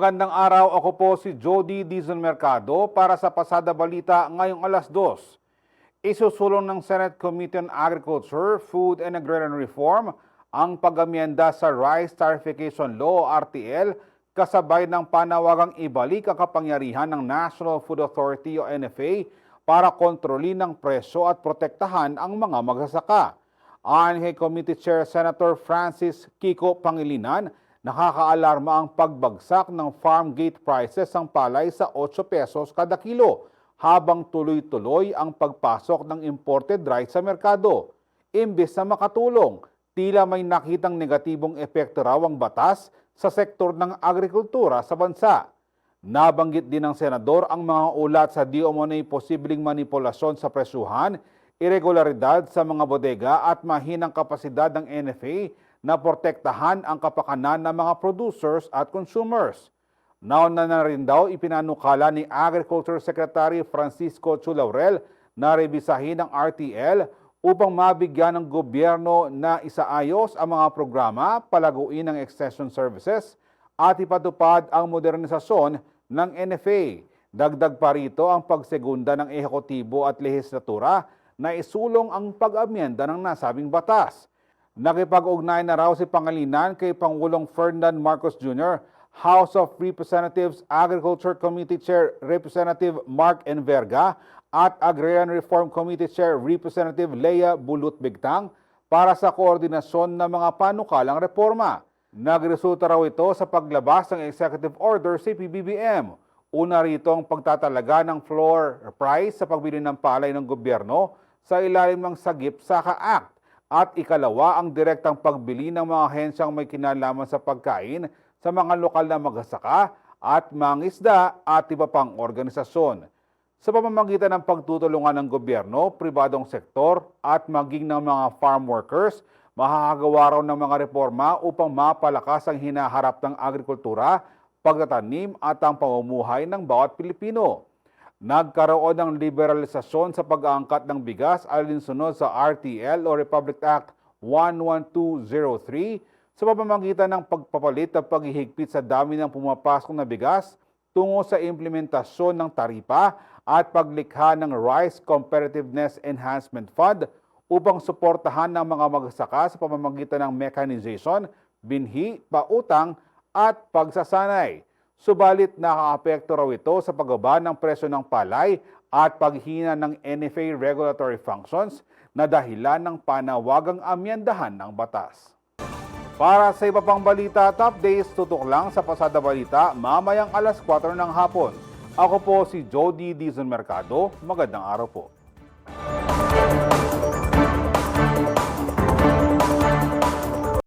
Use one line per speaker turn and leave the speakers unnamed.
Magandang araw, ako po si Jody Dizon Mercado para sa Pasada Balita ngayong alas 2. Isusulong ng Senate Committee on Agriculture, Food and Agrarian Reform ang pag-amyenda sa Rice Tarification Law RTL kasabay ng panawagang ibalik ang kapangyarihan ng National Food Authority o NFA para kontrolin ang presyo at protektahan ang mga magsasaka. Ayon kay Committee Chair Senator Francis Kiko Pangilinan, nakakaalarma ang pagbagsak ng farm gate prices ng palay sa 8 pesos kada kilo habang tuloy-tuloy ang pagpasok ng imported rice sa merkado. Imbes na makatulong, tila may nakitang negatibong epekto raw ang batas sa sektor ng agrikultura sa bansa. Nabanggit din ng senador ang mga ulat sa di umunay posibleng manipulasyon sa presyuhan, irregularidad sa mga bodega at mahinang kapasidad ng NFA na protektahan ang kapakanan ng mga producers at consumers. Nauna na rin daw ipinanukala ni Agriculture Secretary Francisco Chulaurel na rebisahin ang RTL upang mabigyan ng gobyerno na isaayos ang mga programa, palaguin ang extension services at ipatupad ang modernisasyon ng NFA. Dagdag pa rito ang pagsegunda ng ehekutibo at lehislatura na isulong ang pag-amyenda ng nasabing batas. Nakipag-ugnay na raw si Pangalinan kay Pangulong Ferdinand Marcos Jr., House of Representatives Agriculture Committee Chair Representative Mark Enverga at Agrarian Reform Committee Chair Representative Leia Bulut Bigtang para sa koordinasyon ng mga panukalang reforma. Nagresulta raw ito sa paglabas ng Executive Order sa PBBM. Una rito ang pagtatalaga ng floor price sa pagbili ng palay ng gobyerno sa ilalim ng Sagip Saka Act at ikalawa ang direktang pagbili ng mga ahensyang may kinalaman sa pagkain sa mga lokal na magsasaka at mangisda at iba pang organisasyon. Sa pamamagitan ng pagtutulungan ng gobyerno, pribadong sektor at maging ng mga farm workers, makakagawa raw ng mga reforma upang mapalakas ang hinaharap ng agrikultura, pagtatanim at ang pamumuhay ng bawat Pilipino. Nagkaroon ng liberalisasyon sa pag-aangkat ng bigas alinsunod sa RTL o Republic Act 11203 sa pamamagitan ng pagpapalit at paghihigpit sa dami ng pumapasok na bigas tungo sa implementasyon ng taripa at paglikha ng Rice Competitiveness Enhancement Fund upang suportahan ng mga magsasaka sa pamamagitan ng mechanization, binhi, pautang at pagsasanay. Subalit nakakaapekto raw ito sa pagbaba ng presyo ng palay at paghina ng NFA regulatory functions na dahilan ng panawagang amyendahan ng batas. Para sa iba pang balita at updates, tutok lang sa Pasada Balita mamayang alas 4 ng hapon. Ako po si Jody Dizon Mercado. Magandang araw po.